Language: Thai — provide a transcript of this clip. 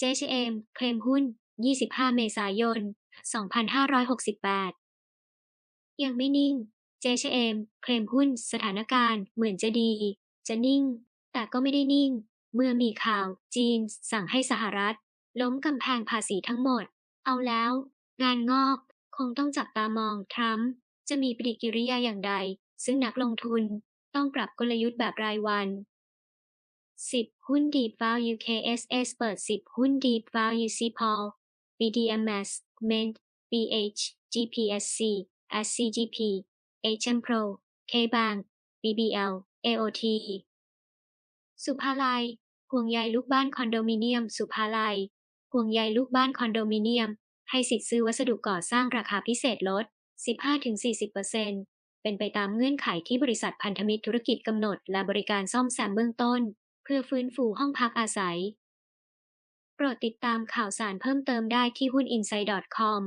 JCM เคลมหุ้น 25 เมษายน 2568 ยังไม่นิ่ง JCM เคลมหุ้นสถานการณ์เหมือนจะดี จะนิ่ง แต่ก็ไม่ได้นิ่ง เมื่อมีข่าวจีนสั่งให้สหรัฐ ล้มกำแพงภาษีทั้งหมด เอาแล้ว งานงอกคงต้องจับตามองทรัมป์จะมีปฏิกิริยาอย่างใด ซึ่งนักลงทุนต้องปรับกลยุทธ์แบบรายวัน 10 หุ้น Deep Value KSS เปิด 10 หุ้น Deep Value CPOL BDMs Ment BH GPSC SCGP HM Pro KBank BBL AOT สุภาลัยห่วงใยลูกบ้านคอนโดมิเนียม สุภาลัยห่วงใยลูกบ้านคอนโดมิเนียม ให้สิทธิ์ซื้อวัสดุก่อสร้างราคาพิเศษลด 15-40%เป็นไปตามเงื่อนไขที่บริษัทพันธมิตรธุรกิจกำหนดและบริการซ่อมแซมเบื้องต้น เพื่อฟื้นฟูห้องพักอาศัย โปรดติดตามข่าวสารเพิ่มเติมได้ที่หุ้นอินไซด์ .com